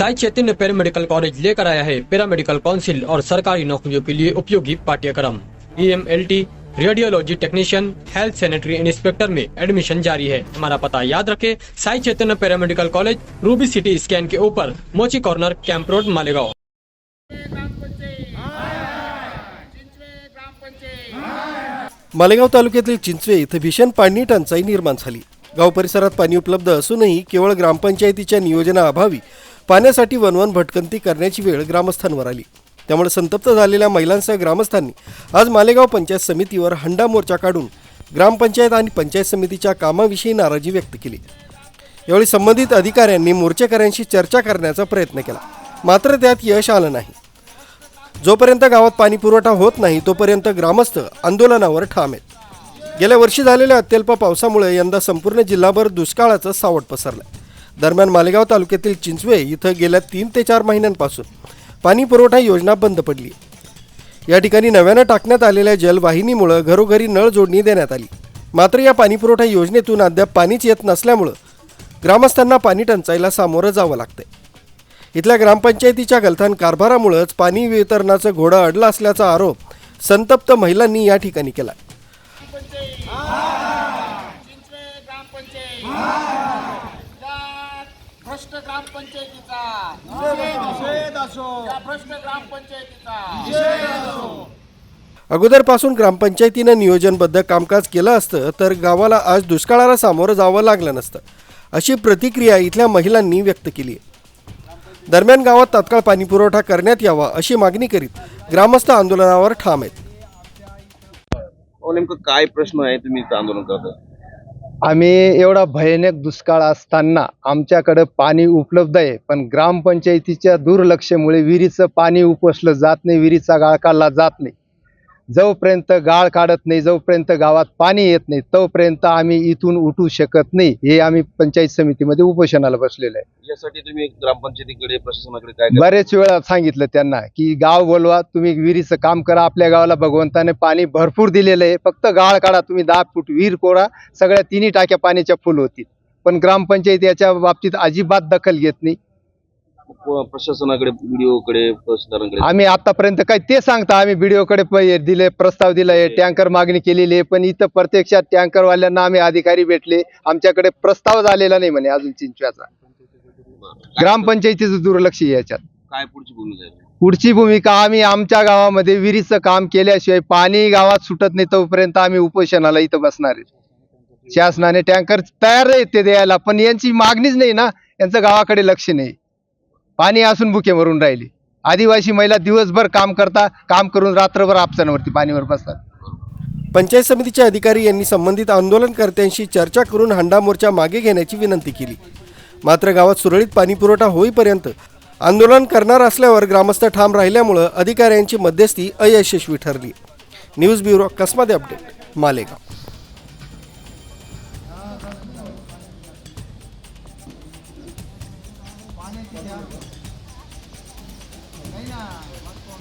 Sai Chaitanya paramedical college लेकर आया है पैरामेडिकल काउंसिल और सरकारी नौकरियों के लिए उपयोगी पाठ्यक्रम। E M L T radiology technician health sanitary inspector में एडमिशन जारी है। हमारा पता याद रखें Sai Chaitanya paramedical college ruby city scan के ऊपर Mochi corner camp road Malegaon. Malegaon तालुक्यातील चिंचवे इथं भीषण पाणी टंचाई निर्माण झाली. गाव परिसरात पाणी उपलब्ध असूनही केवळ ग्रामपंचायतीच्या नियोजनाअभावी पाण्यासाठी वनवन भटकंती करण्याची वेळ ग्रामस्थांवर आली. त्यामुळे संतप्त झालेल्या महिलांसह ग्रामस्थांनी आज मालेगाव पंचायत समितीवर हंडा मोर्चा काढून ग्रामपंचायत आणि पंचायत समितीच्या कामाविषयी नाराजी व्यक्त केली. यावेळी संबंधित अधिकाऱ्यांनी मोर्चेकऱ्यांशी चर्चा करण्याचा प्रयत्न केला. मात्र त्यात यश आलं नाही. जोपर्यंत गावात पाणी पुरवठा होत नाही तोपर्यंत ग्रामस्थ आंदोलनावर ठाम आहेत. गेल्या वर्षी झालेल्या अत्यल्प पावसामुळे यंदा संपूर्ण जिल्हाभर दुष्काळाचं सावट पसरलं दरम्यान मालेगाव तालुक्यातील चिंचवे इथं गेल्या तीन ते चार महिन्यांपासून पाणी पुरवठा योजना बंद पडली. या ठिकाणी नव्यानं टाकण्यात आलेल्या जलवाहिनीमुळं घरोघरी नळ जोडणी देण्यात आली. मात्र या पाणीपुरवठा योजनेतून अद्याप पाणीच येत नसल्यामुळं ग्रामस्थांना पाणी टंचाईला सामोरं जावं लागतंय. इथल्या ग्रामपंचायतीच्या गलथान कारभारामुळंच पाणी वितरणाचं घोडं अडलं असल्याचा आरोप संतप्त महिलांनी या ठिकाणी केला ग्रामपंचायत भ्रष्ट ग्रामपंचायतीचा. या भ्रष्ट ग्रामपंचायतीचा. अगोदरपासून ग्रामपंचायतीनं नियोजनबद्ध कामकाज केलं असतं तर गावाला आज दुष्काळाला सामोरं जावं लागलं नसतं अशी प्रतिक्रिया इथल्या महिलांनी व्यक्त केली आहे. दरम्यान गावात तात्काळ पाणीपुरवठा करण्यात यावा अशी मागणी करीत ग्रामस्थ आंदोलनावर ठाम आहेत. नेमकं काय प्रश्न आहे तुम्ही आंदोलन करता आम्ही एवढा भयानक दुष्काळ असताना आमच्याकडे पाणी उपलब्ध आहे पण ग्रामपंचायतीच्या दुर्लक्षामुळे विहिरीचं पाणी उपसलं जात नाही विहिरीचा गाळ काढला जात नाही. जोपर्यंत गाळ काढत नाही जोपर्यंत गावात पाणी येत नाही तोपर्यंत आम्ही इथून उठू शकत नाही. हे आम्ही पंचायत समितीमध्ये उपोषणाला बसलेलो आहे. यासाठी तुम्ही ग्रामपंचायतीकडे प्रशासनाकडे काय? बरेच वेळा सांगितलं त्यांना की गाव बोलवा तुम्ही विहिरीचं काम करा आपल्या गावाला भगवंताने पाणी भरपूर दिलेलं आहे. फक्त गाळ काढा तुम्ही दहा फूट विहीर कोरा सगळ्या तिन्ही टाक्या पाण्याच्या फुल होतील. पण ग्रामपंचायत याच्या बाबतीत अजिबात दखल घेत नाही. प्रशासनाकडे व्हिडिओकडे तहसीलदारांकडे? आम्ही आतापर्यंत काय ते सांगता आम्ही बीडीओकडे प- दिले प्रस्ताव दिलाय टँकर मागणी केलेली आहे पण इथं प्रत्यक्षात टँकर वाल्यांना आम्ही अधिकारी भेटले आमच्याकडे प्रस्ताव झालेला नाही म्हणे अजून चिंचव्याचा. ग्रामपंचायतीचं दुर्लक्ष आहे याच्यात. काय पुढची भूमिका पुढची भूमिका आम्ही आमच्या गावामध्ये विहिरीचं काम केल्याशिवाय पाणी गावात सुटत नाही तोपर्यंत आम्ही उपोषणाला इथं बसणार आहे. शासनाने टँकर तयार आहे ते द्यायला पण यांची मागणीच नाही ना यांचं गावाकडे लक्ष नाही. पाणी असून भुके भरून राहिली. आदिवासी महिला दिवसभर काम करता काम करून रात्रभर आपसांवरती पाणीवर बसतात. पंचायत समितीचे अधिकारी यांनी संबंधित आंदोलनकर्त्यांशी चर्चा करून हंडा मोर्चा मागे घेण्याची विनंती केली. मात्र गावात सुरळीत पाणीपुरवठा होईपर्यंत आंदोलन करणार असल्यावर ग्रामस्थ ठाम राहिल्यामुळं अधिकाऱ्यांची मध्यस्थी अयशस्वी ठरली. News bureau Kasmade update Malegaon. 行。哎呀，我错。